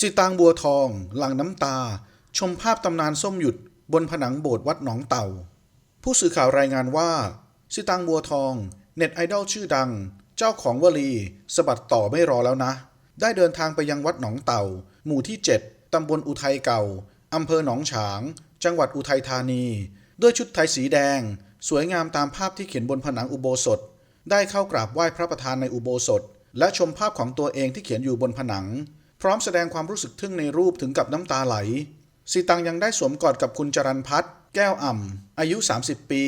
สิตางบัวทอง หลังน้ำตา ชมภาพตำนานส้มหยุดบนผนังโบสถ์วัดหนองเต่า ผู้สื่อข่าวรายงานว่า สิตางบัวทอง เน็ตไอดอลชื่อดัง เจ้าของวลีสะบัดต่อไม่รอแล้วนะ ได้เดินทางไปยังวัดหนองเต่า หมู่ที่ 7 ตำบลอุทัยเก่า อำเภอหนองฉาง จังหวัดอุทัยธานี ด้วยชุดไทยสีแดง สวยงามตามภาพที่เขียนบนผนังอุโบสถ ได้เข้ากราบไหว้พระประธานในอุโบสถ และชมภาพของตัวเองที่เขียนอยู่บนผนัง พร้อมแสดงความรู้สึกทึ่งในรูปถึงกับน้ำตาไหลสีตังยังได้สวมกอดกับคุณจรันพัฒน์แก้วอ่ำอายุ 30 ปี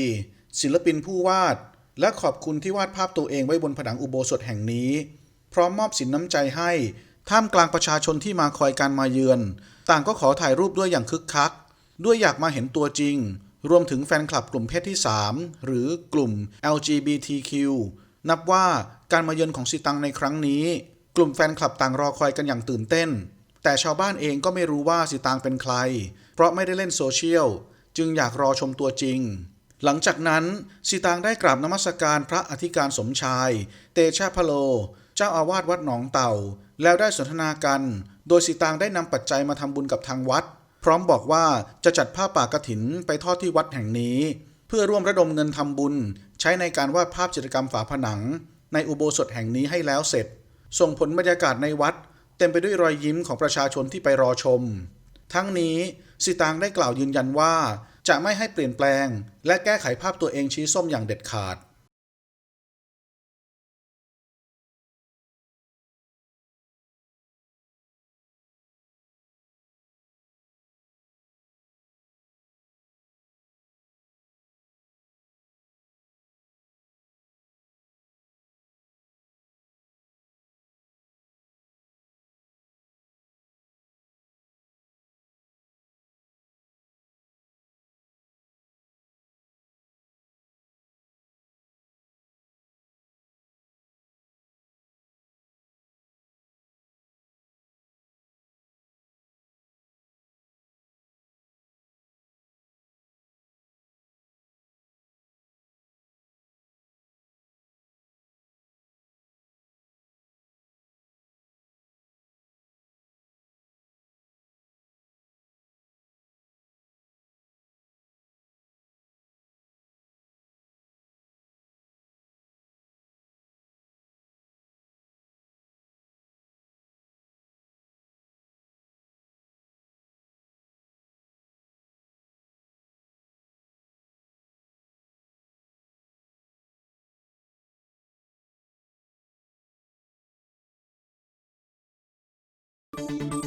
ศิลปินผู้วาด และขอบคุณที่วาดภาพตัวเองไว้บนผนังอุโบสถแห่งนี้ พร้อมมอบสินน้ำใจให้ ท่ามกลางประชาชนที่มาคอยการมาเยือน ต่างก็ขอถ่ายรูปด้วยอย่างคึกคัก ด้วยอยากมาเห็นตัวจริง รวมถึงแฟนคลับกลุ่มเพศที่ 3 หรือกลุ่ม LGBTQ นับว่าการมาเยือนของสีตังในครั้งนี้ กลุ่มแฟนคลับต่างรอคอยกันอย่างตื่นเต้น แต่ชาวบ้านเองก็ไม่รู้ว่าสีตางเป็นใคร เพราะไม่ได้เล่นโซเชียล จึงอยากรอชมตัวจริง หลังจากนั้นสีตางได้กราบนมัสการพระอธิการสมชาย เตชะพะโล เจ้าอาวาสวัดหนองเต่า แล้วได้สนทนากัน โดยสีตางได้นำปัจจัยมาทำบุญกับทางวัด พร้อมบอกว่าจะจัดผ้าป่ากฐินไปทอดที่วัดแห่งนี้ เพื่อร่วมระดมเงินทำบุญ ใช้ในการวาดภาพจิตรกรรมฝาผนัง ในอุโบสถแห่งนี้ให้แล้วเสร็จ ส่งผลบรรยากาศในวัด เต็มไปด้วยรอยยิ้มของประชาชนที่ไปรอชม ทั้งนี้สิตางได้กล่าวยืนยันว่า จะไม่ให้เปลี่ยนแปลง และแก้ไขภาพตัวเองชี้ส้มอย่างเด็ดขาด Thank you